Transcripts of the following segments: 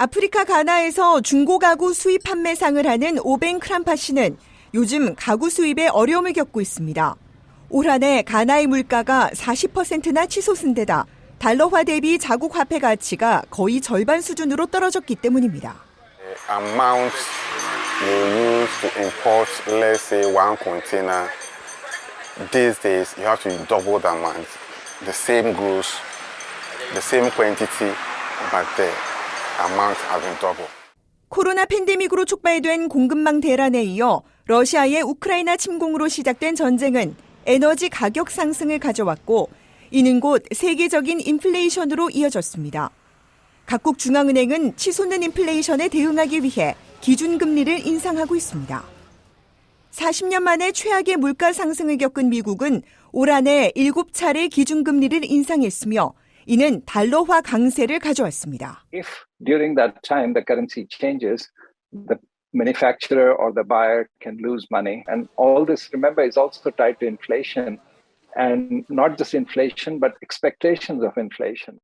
아프리카 가나에서 중고 가구 수입 판매상을 하는 오벤 크람파 씨는 요즘 가구 수입에 어려움을 겪고 있습니다. 올 한해 가나의 물가가 40%나 치솟은 데다 달러화 대비 자국 화폐 가치가 거의 절반 수준으로 떨어졌기 때문입니다. 코로나 팬데믹으로 촉발된 공급망 대란에 이어 러시아의 우크라이나 침공으로 시작된 전쟁은 에너지 가격 상승을 가져왔고 이는 곧 세계적인 인플레이션으로 이어졌습니다. 각국 중앙은행은 치솟는 인플레이션에 대응하기 위해 기준금리를 인상하고 있습니다. 40년 만에 최악의 물가 상승을 겪은 미국은 올 한해 7차례 기준금리를 인상했으며 이는 달러화 강세를 가져왔습니다. if during that time the currency changes, the manufacturer or the buyer can lose money. And all this, remember, is also tied to inflation and not just inflation, but expectations of inflation.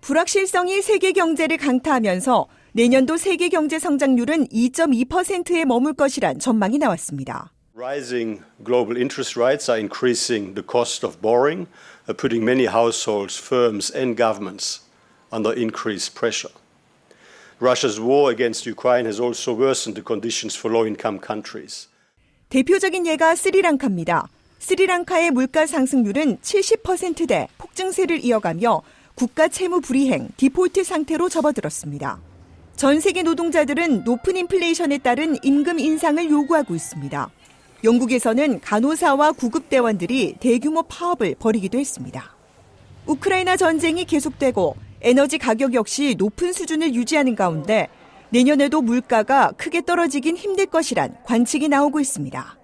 불확실성이 세계 경제를 강타하면서 내년도 세계 경제 성장률은 2.2%에 머물 것이란 전망이 나왔습니다. Rising global interest rates are increasing the cost of borrowing, uh, putting many households, firms, and governments under increased pressure. Russia's war against Ukraine has also worsened the conditions for low income countries. 대표적인 예가 스리랑카입니다. 스리랑카의 물가 상승률은 70%대 폭증세를 이어가며 국가 채무 불이행, 디폴트 상태로 접어들었습니다. 전 세계 노동자들은 높은 인플레이션에 따른 임금 인상을 요구하고 있습니다. 영국에서는 간호사와 구급대원들이 대규모 파업을 벌이기도 했습니다. 우크라이나 전쟁이 계속되고 에너지 가격 역시 높은 수준을 유지하는 가운데 내년에도 물가가 크게 떨어지긴 힘들 것이란 관측이 나오고 있습니다.